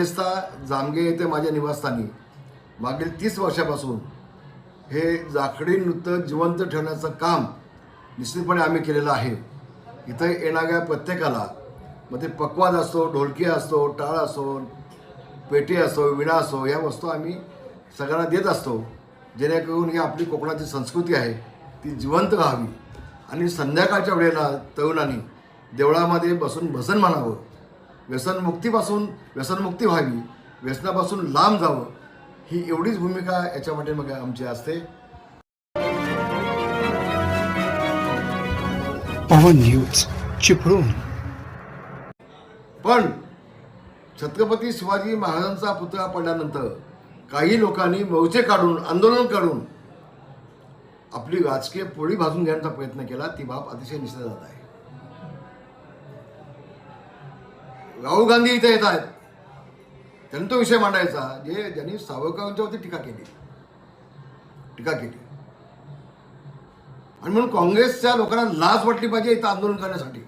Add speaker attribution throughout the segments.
Speaker 1: विशेषतः जामगे येथे माझ्या निवासस्थानी. मागील तीस वर्षापासून हे जाखडी नृत्य जिवंत ठेवण्याचं काम निश्चितपणे आम्ही केलेलं आहे. इथं येणाऱ्या प्रत्येकाला मग ते पक्वाद असतो ढोलकी असतो टाळ असो पेटी असो विणा असो या वस्तू आम्ही सगळ्यांना देत असतो. जेणेकरून ही आपली कोकणाची संस्कृती आहे ती जिवंत राहावी आणि संध्याकाळच्या वेळेला तरुणांनी देवळामध्ये बसून भजन म्हणावं. व्यसनमुक्तीपासून व्यसनमुक्ती व्हावी व्यसनापासून लांब जावं ही एवढीच भूमिका याच्या पाठीमागे आमची असते.
Speaker 2: पवन न्यूज चिपळूण.
Speaker 1: पण छत्रपती शिवाजी महाराजांचा पुतळा पडल्यानंतर काही लोकांनी मोर्चे काढून आंदोलन काढून आपली राजकीय पोळी भाजून घेण्याचा प्रयत्न केला ती बाब अतिशय निषेधात आहे. राहुल गांधी इथे येत आहेत त्यांनी तो विषय मांडायचा जे ज्यांनी सावरकरांच्यावरती टीका केली. टीका केली. आणि म्हणून काँग्रेसच्या लोकांना लाज वाटली पाहिजे इथं आंदोलन करण्यासाठी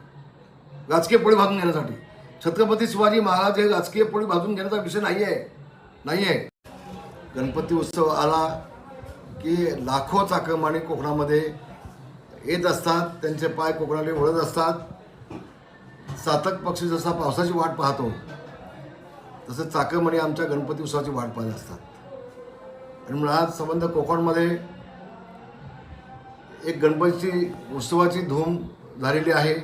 Speaker 1: राजकीय पोळी भाजून घेण्यासाठी. छत्रपती शिवाजी महाराज हे राजकीय पोळी भाजून घेण्याचा विषय नाही आहे नाही आहे गणपती उत्सव आला की लाखो चाकरमानी कोकणामध्ये येत असतात त्यांचे पाय कोकणाकडे वळत असतात. चातक पक्षी जसा पावसाची वाट पाहतो तसं चाकमणी आमच्या गणपती उत्सवाची वाट पाहत असतात. आणि म्हणून आज संबंध कोकणमध्ये एक गणपतीची उत्सवाची धूम झालेली आहे.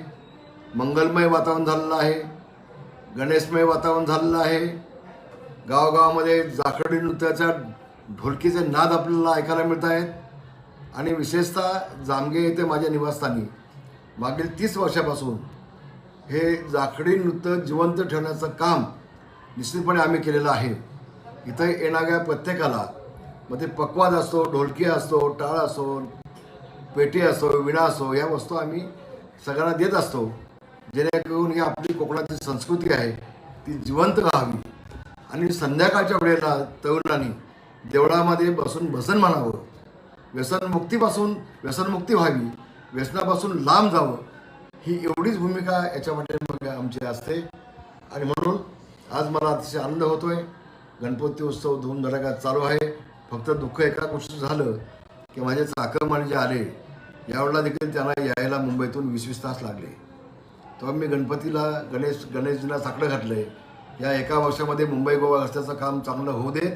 Speaker 1: मंगलमय वातावरण झालेलं आहे. गणेशमय वातावरण झालेलं आहे. गावागावामध्ये जाखडी नृत्याच्या ढोलकीचे नाद आपल्याला ऐकायला मिळत आहेत. आणि विशेषतः जामगे येथे माझ्या निवासस्थानी. मागील तीस वर्षापासून हे जाखडी नृत्य जिवंत ठेवण्याचं काम निश्चितपणे आम्ही केलेलं आहे. इथं येणाऱ्या प्रत्येकाला मग ते पक्वाद असतो ढोलकी असतो टाळ असो पेटी असो विणा असो या वस्तू आम्ही सगळ्यांना देत असतो. जेणेकरून ही आपली कोकणाची संस्कृती आहे ती जिवंत राहावी. आणि संध्याकाळच्या वेळेला तरुणांनी देवळामध्ये बसून भसन म्हणावं. व्यसनमुक्तीपासून व्यसनमुक्ती व्हावी. व्यसनापासून लांब जावं. ही एवढीच भूमिका याच्यामध्ये मग आमची असते. आणि म्हणून आज मला अतिशय आनंद होतोय. गणपती उत्सव धूमधडाक्यात चालू आहे. फक्त दुःख एका गोष्टीचं झालं की माझे चाकरमानी जे आले यावेळेला देखील त्यांना यायला मुंबईतून वीस वीस तास लागले. तेव्हा मी गणपतीला गणेश गणेशजीला साकडं घातलं आहे या एका वर्षामध्ये मुंबई गोवा रस्त्याचं काम चांगलं होऊ दे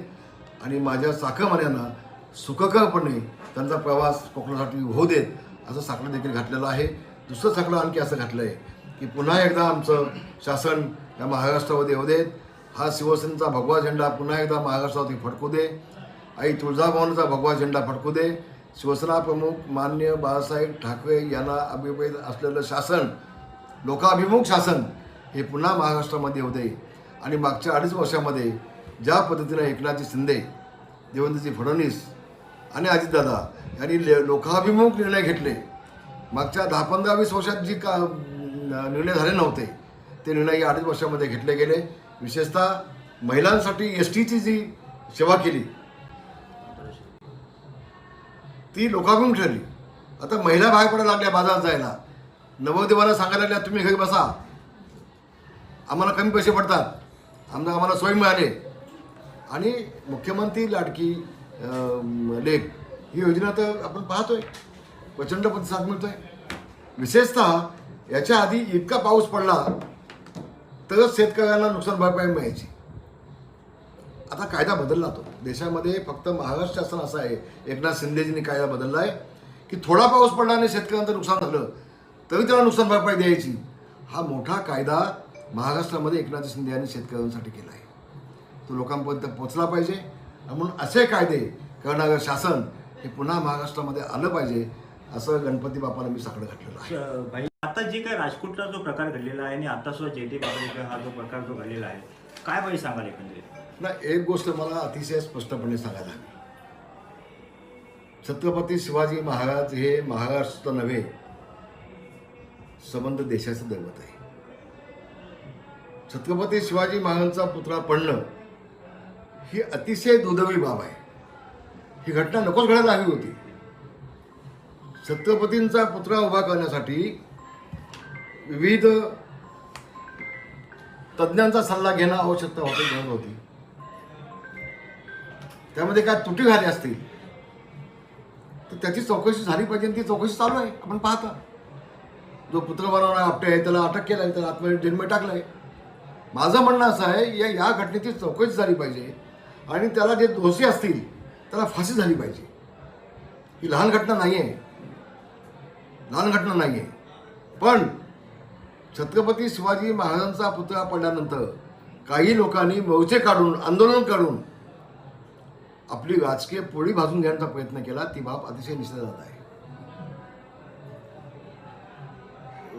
Speaker 1: आणि माझ्या चाकरमान्यांना सुखकरपणे त्यांचा प्रवास कोकणासाठी होऊ देत असं साकडं देखील घातलेलं आहे. दुसरं सगळं आणखी असं घातलं आहे की पुन्हा एकदा आमचं शासन या महाराष्ट्रामध्ये येऊ देत. हा शिवसेनेचा भगवा झेंडा पुन्हा एकदा महाराष्ट्रावरती फडकू दे. आई तुळजाभवानीचा भगवा झेंडा फडकू दे. शिवसेना प्रमुख मान्य बाळासाहेब ठाकरे यांना अभिप्रेत असलेलं शासन लोकाभिमुख शासन हे पुन्हा महाराष्ट्रामध्ये होते आणि मागच्या अडीच वर्षामध्ये ज्या पद्धतीनं एकनाथजी शिंदे देवेंद्रजी फडणवीस आणि अजितदादा यांनी ले लोकाभिमुख निर्णय घेतले मागच्या दहा पंधरा वीस वर्षात जी का निर्णय झाले नव्हते ते निर्णय या अडीच वर्षामध्ये घेतले गेले. विशेषतः महिलांसाठी एस टीची जी सेवा केली ती लोकाभिमुख ठरली. आता महिला बाहेर पडायला लागल्या बाजारात जायला. नवदेवाला सांगायला लागल्या तुम्ही घरी बसा. आम्हाला कमी पैसे पडतात. आमदा आम्हाला सोय मिळाले. आणि मुख्यमंत्री लाडकी लेख ही योजना तर आपण पाहतोय. प्रचंड प्रतिसाद मिळतोय. विशेषतः याच्या आधी इतका पाऊस पडला तरच शेतकऱ्यांना नुकसान भरपाई मिळायची. आता कायदा बदलला तो. देशामध्ये फक्त महाराष्ट्र शासन असं आहे. एकनाथ शिंदेजींनी कायदा बदलला आहे की थोडा पाऊस पडला आणि शेतकऱ्यांचं नुकसान झालं तरी त्याला नुकसान भरपाई द्यायची. हा मोठा कायदा महाराष्ट्रामध्ये एकनाथ शिंदे यांनी शेतकऱ्यांसाठी केला आहे. तो लोकांपर्यंत पोचला पाहिजे. म्हणून असे कायदे करणारं शासन हे पुन्हा महाराष्ट्रामध्ये आलं पाहिजे. असं गणपती बाप्पाला मी साकडं घातलेलं आहे.
Speaker 3: भाई आता जे काही राजकोटला जो प्रकार घडलेला आहे आणि आता सुद्धा जयदेव बाबळेकर हा जो प्रकार जो घडलेला आहे काय भाई सांगाल एकंदरीत?
Speaker 1: नाही एक गोष्ट मला अतिशय स्पष्टपणे सांगायला हवी. छत्रपती शिवाजी महाराज हे महाराष्ट्र नव्हे संबंध देशाचं दैवत आहे. छत्रपती शिवाजी महाराजांचा पुतळा पडणं ही अतिशय दुर्दैवी बाब आहे. ही घटना नकोच घडायला हवी होती. छत्रपतींचा पुतळा उभा करण्यासाठी विविध तज्ज्ञांचा सल्ला घेणं आवश्यकता होती गरज होती. त्यामध्ये काय त्रुटी झाली असतील तर त्याची चौकशी झाली पाहिजे आणि ती चौकशी चालू आहे. आपण पाहता. जो पुत्र बनवणारा आपटे आहे त्याला अटक केलं आहे त्याला आत्महत्या जन्म टाकलं आहे माझं म्हणणं असं आहे या या घटनेची चौकशी झाली पाहिजे आणि त्याला जे दोषी असतील त्याला फाशी झाली पाहिजे. ही लहान घटना नाही आहे लहान घटना नाही आहे पण छत्रपती शिवाजी महाराजांचा पुतळा पडल्यानंतर काही लोकांनी मोर्चे काढून आंदोलन काढून आपली राजकीय पोळी भाजून घेण्याचा प्रयत्न केला ती बाब अतिशय निषेधात आहे.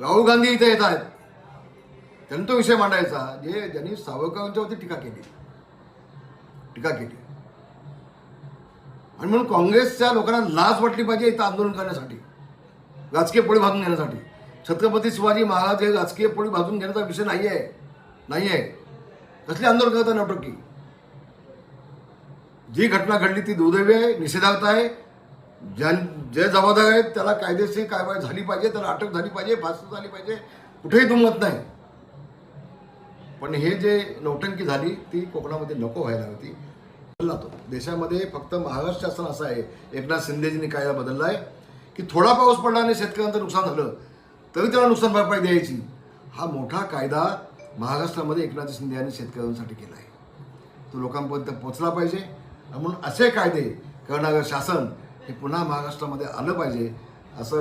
Speaker 1: राहुल गांधी इथे येत आहेत. त्यांनी तो विषय मांडायचा जे ज्यांनी सावरकरांच्यावरती टीका केली. टीका केली. आणि म्हणून काँग्रेसच्या लोकांना लाज वाटली पाहिजे इथं आंदोलन करण्यासाठी. राजकीय पोळी भाजून घेण्यासाठी. छत्रपती शिवाजी महाराज हे राजकीय पोळी भाजून घेण्याचा विषय नाही आहे नाही आहे कसली आंदोलन करता नवटकी जी घटना घडली ती दुर्दैवी आहे निषेधार्थ आहे. ज्या जे जबाबदार आहेत त्याला कायदेशीर कारवाई झाली पाहिजे त्याला अटक झाली पाहिजे फाशी झाली पाहिजे कुठेही दुमत नाही. पण हे जे नौटंकी झाली ती कोकणामध्ये नको व्हायला होती बदलला तो देशामध्ये फक्त महाराष्ट्र शासन असं आहे. एकनाथ शिंदेजींनी कायदा बदलला आहे की थोडा पाऊस पडला आणि शेतकऱ्यांचं नुकसान झालं तरी त्याला नुकसान भरपाई द्यायची. हा मोठा कायदा महाराष्ट्रामध्ये एकनाथ शिंदे यांनी शेतकऱ्यांसाठी केला आहे तो लोकांपर्यंत पोचला पाहिजे म्हणून असे कायदे करणारं शासन हे पुन्हा महाराष्ट्रामध्ये आलं पाहिजे असं